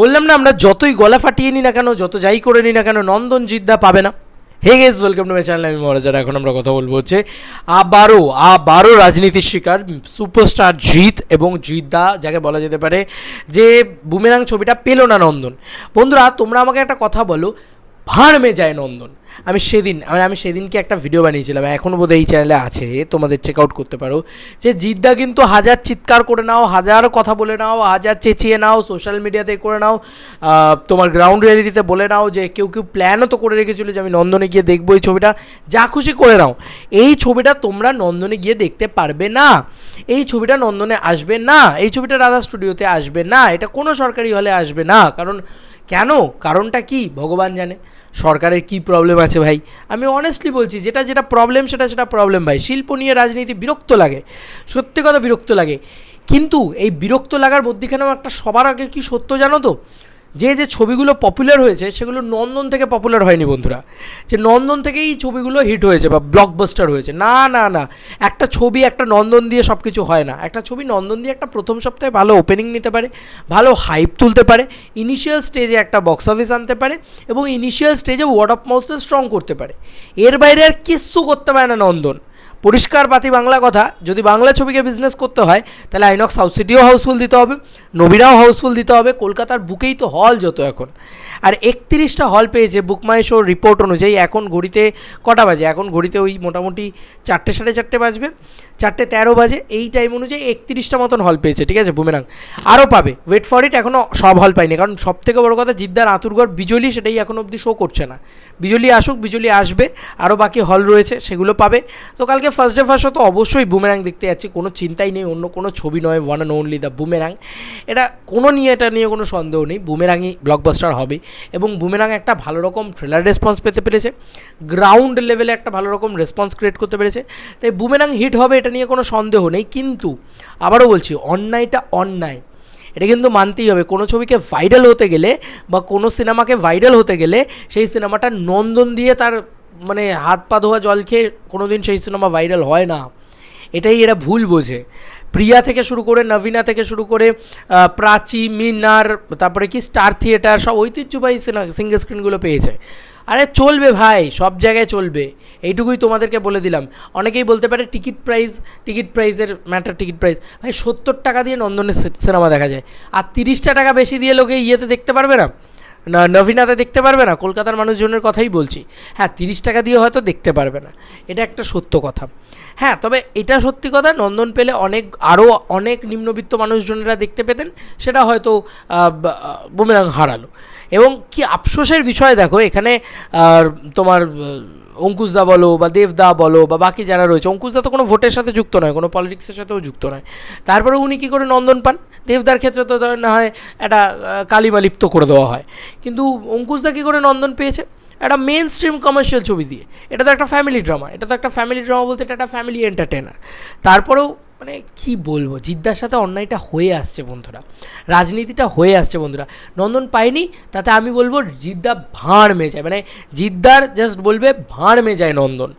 বললাম না, আমরা যতই গলা ফাটিয়ে নিই না কেন, যত যাই করে নিই না কেন, নন্দন জিদ্দা পাবে না। Hey guys welcome to my channel আমি মহারাজার এখন আমরা কথা বলব হচ্ছে আবারও আবারও রাজনীতির শিকার সুপারস্টার জিৎ এবং জিদ্দা, যাকে বলা যেতে পারে যে বুমেরাং ছবিটা পেল না নন্দন। বন্ধুরা, তোমরা আমাকে একটা কথা বলো ভাড় মে যায় নন্দন। আমি সেদিন মানে আমি সেদিনকে একটা ভিডিও বানিয়েছিলাম এখনও বোধহয় এই চ্যানেলে আছে, তোমাদের চেক আউট করতে পারো, যে জিদ্দা কিন্তু হাজার চিৎকার করে নাও, হাজার কথা বলে নাও, হাজার চেঁচিয়ে নাও সোশ্যাল মিডিয়াতে করে নাও তোমার গ্রাউন্ড রিয়ালিটিতে বলে নাও, যে কেউ কেউ প্ল্যানও তো করে রেখেছিল যে আমি নন্দনে গিয়ে দেখব এই ছবিটা, যা খুশি করে নাও। এই ছবিটা তোমরা নন্দনে গিয়ে দেখতে পারবে না। এই ছবিটা নন্দনে আসবে না। এই ছবিটা রাধা স্টুডিওতে আসবে না। এটা কোনো সরকারি হলে আসবে না। কারণ কেন? কারণটা কি? ভগবান জানে। সরকারের কি প্রবলেম আছে ভাই? আমি অনেস্টলি বলছি, যেটা যেটা প্রবলেম সেটা সেটা প্রবলেম ভাই। শিল্প নিয়ে রাজনীতি বিরক্ত লাগে। সত্যি কথা বিরক্ত লাগে। কিন্তু এই বিরক্ত লাগার মধ্যেখানেও একটা সবার আগে কি সত্য জানো তো? যে যে ছবিগুলো পপুলার হয়েছে, সেগুলো নন্দন থেকে পপুলার হয়নি বন্ধুরা। যে নন্দন থেকেই ছবিগুলো হিট হয়েছে বা ব্লকবাস্টার হয়েছে। না না না। একটা ছবি, একটা নন্দন দিয়ে সব কিছু হয় না। একটা ছবি নন্দন দিয়ে একটা প্রথম সপ্তাহে ভালো ওপেনিং নিতে পারে, ভালো হাইপ তুলতে পারে ইনিশিয়াল স্টেজে একটা বক্স অফিস আনতে পারে এবং ইনিশিয়াল স্টেজে ওয়ার্ড অফ মাউথে স্ট্রং করতে পারে। এর বাইরে আর কিচ্ছু করতে পারে না নন্দন। পরিষ্কার পাতি বাংলা কথা। যদি বাংলা ছবিকে বিজনেস করতে হয়, তাহলে আইনক্স সাউথ সিটিও হাউসফুল দিতে হবে, নবীরাও হাউসফুল দিতে হবে, কলকাতার বুকেই তো হল যত এখন। আর একত্রিশটা হল পেয়েছে বুকমাই শোর রিপোর্ট অনুযায়ী, এখন ঘড়িতে কটা বাজে? এখন ঘড়িতে ওই মোটামুটি চারটে, সাড়ে চারটে বাজবে। চারটে তেরো বাজে, এই টাইম অনুযায়ী একত্রিশটা মতন হল পেয়েছে, ঠিক আছে বুমেরাং আরও পাবে। ওয়েট ফর ইট এখনও সব হল পাইনি, কারণ সব থেকে বড় কথা জিদ্দার আতুরগড়, বিজলি সেটাই এখনও অবধি শো করছে না। বিজলি আসুক, বিজলি আসবে, আরও বাকি হল রয়েছে, সেগুলো পাবে। তো কালকে ফার্স্ট ডে ফার্স্ট তো অবশ্যই বুমেরাং দেখতে যাচ্ছি। কোনো চিন্তাই নেই, অন্য কোনো ছবি নয় one and only the boomerang এটা কোনো নিয়ে, এটা নিয়ে কোনো সন্দেহ নেই। বুমেরাংই ব্লকবাস্টার হবে এবং বুমেরাং একটা ভালো রকম ট্রেলার রেসপন্স পেতে পেরেছে। গ্রাউন্ড লেভেলে একটা ভালো রকম রেসপন্স ক্রিয়েট করতে পেরেছে। তাই বুমেরাং হিট হবে, এটা নিয়ে কোনো সন্দেহ নেই। কিন্তু আবারও বলছি অন্যায়টা অন্যায়। এটা কিন্তু মানতেই হবে। কোনো ছবিকে ভাইরাল হতে গেলে বা কোনো সিনেমাকে ভাইরাল হতে গেলে সেই সিনেমাটা নন্দন দিয়ে তার মানে হাত পা ধোয়া জল খেয়ে কোনো দিন সেই সিনেমা ভাইরাল হয় না। এটাই এরা ভুল বোঝে। প্রিয়া থেকে শুরু করে নবীনা থেকে শুরু করে প্রাচী, মিনার, তারপরে কি স্টার থিয়েটার, সব ঐতিহ্যবাহী সিঙ্গেল স্ক্রিনগুলো পেয়েছে। আরে চলবে ভাই, সব জায়গায় চলবে। এইটুকুই তোমাদেরকে বলে দিলাম। অনেকেই বলতে পারে টিকিট প্রাইস, টিকিট প্রাইসের ম্যাটার, টিকিট প্রাইস। ভাই, সত্তর টাকা দিয়ে নন্দনের সিনেমা দেখা যায়। আর তিরিশটা টাকা বেশি দিয়ে লোকে ইয়েতে দেখতে পারবে না? না নবীনাতে দেখতে পারবে না, কলকাতার মানুষজনের কথাই বলছি। হ্যাঁ তিরিশ টাকা দিয়ে হয়তো দেখতে পারবে না। এটা একটা সত্য কথা। হ্যাঁ তবে এটা সত্যি কথা, নন্দন পেলে অনেক আরও অনেক নিম্নবিত্ত মানুষজনেরা দেখতে পেতেন, সেটা হয়তো বুমেরাং হারালো। এবং কি আফসোসের বিষয় দেখো, এখানে তোমার অঙ্কুশদা বলো বা দেবদা বলো বা বাকি যারা রয়েছে, অঙ্কুশদা তো কোনো ভোটের সাথে যুক্ত নয়, কোনো পলিটিক্সের সাথেও যুক্ত নয়। তারপরে উনি কী করে নন্দন পান? দেবদার ক্ষেত্রে তো না হয় একটা কালিমা লিপ্ত করে দেওয়া হয়। কিন্তু অঙ্কুশদা কী করে নন্দন পেয়েছে? একটা মেন স্ট্রিম কমার্শিয়াল ছবি দিয়ে। এটা তো একটা ফ্যামিলি ড্রামা এটা তো একটা ফ্যামিলি ড্রামা বলতে এটা একটা ফ্যামিলি এন্টারটেনার তারপরেও মানে কি বলব? জিদ্দার সাথে অন্যায়টা হয়ে আসছে বন্ধুরা। রাজনীতিটা হয়ে আসছে বন্ধুরা। নন্দন পায়নি, তাতে আমি বলব জিদ্দা ভাঁড় মে যায় মানে জিদ্দার জাস্ট বলবে ভাঁড় মে যায় নন্দন।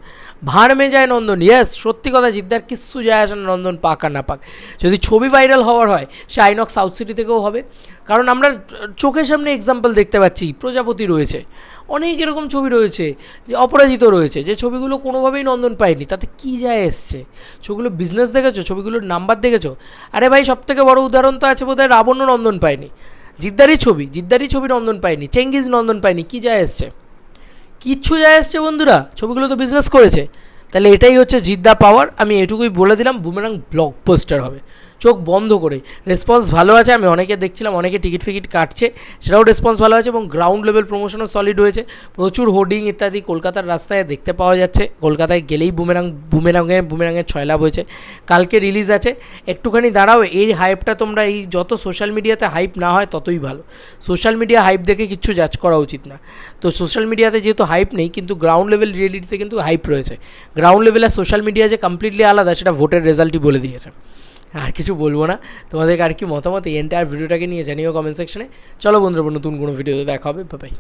ভাঁড় মে যায় নন্দন। ইয়েস সত্যি কথা, জিদ্দার কিচ্ছু যায় আসে না, নন্দন পাক আর না পাক। যদি ছবি ভাইরাল হওয়ার হয়, সে আইনক সাউথ সিটি থেকেও হবে। কারণ আমরা চোখের সামনে এক্সাম্পল দেখতে পাচ্ছি, প্রজাপতি রয়েছে। অনেক এরকম ছবি রয়েছে যে অপরাজিত রয়েছে, যে ছবিগুলো কোনোভাবেই নন্দন পায়নি, তাতে কী যায় এসছে? ছবিগুলো বিজনেস দেখেছ? ছবিগুলোর নাম্বার দেখেছ? আরে ভাই সব থেকে বড় উদাহরণ তো আছে বোধহয় রাবণ্য নন্দন পায়নি। জিদ্দারই ছবি জিদ্দারই ছবি নন্দন পায়নি, চেঙ্গিজ নন্দন পায়নি, কী যায় এসছে? কিচ্ছু যায় আসছে বন্ধুরা, ছবিগুলো তো বিজনেস করেছে। তাহলে এটাই হচ্ছে জিদ্দা পাওয়ার আমি এটুকুই বলে দিলাম বুমেরাং ব্লক পোস্টার হবে। চোখ বন্ধ করে। রেসপন্স ভালো আছে, আমি অনেকে দেখছিলাম, অনেকে টিকিট ফিকিট কাটছে, সেটাও রেসপন্স ভালো আছে এবং গ্রাউন্ড লেভেল প্রমোশনও সলিড হয়েছে। প্রচুর হোর্ডিং ইত্যাদি কলকাতার রাস্তায় দেখতে পাওয়া যাচ্ছে। কলকাতায় গেলেই বুমেরাং বুমেরাঙে বুমেরাঙের ছয়লাভ হয়েছে। কালকে রিলিজ আছে। একটুখানি দাঁড়াও, এই হাইপটা তোমরা, এই যত সোশ্যাল মিডিয়াতে হাইপ না হয়, ততই ভালো। সোশ্যাল মিডিয়া হাইপ দেখে কিচ্ছু জাজ করা উচিত না। তো সোশ্যাল মিডিয়াতে যেহেতু হাইপ নেই, কিন্তু গ্রাউন্ড লেভেল রিয়েলিটিতে কিন্তু হাইপ রয়েছে। গ্রাউন্ড লেভেলে সোশ্যাল মিডিয়া যে কমপ্লিটলি আলাদা, সেটা ভোটের রেজাল্টই বলে দিয়েছে। আর কিছু বলব না। তোমাদেরকে আর কি মতামত? এই এন্টায়ার ভিডিওটাকে নিয়ে জানিও কমেন্ট সেকশনে চলো বন্ধুরা, নতুন কোনো ভিডিওতে দেখা হবে। বাই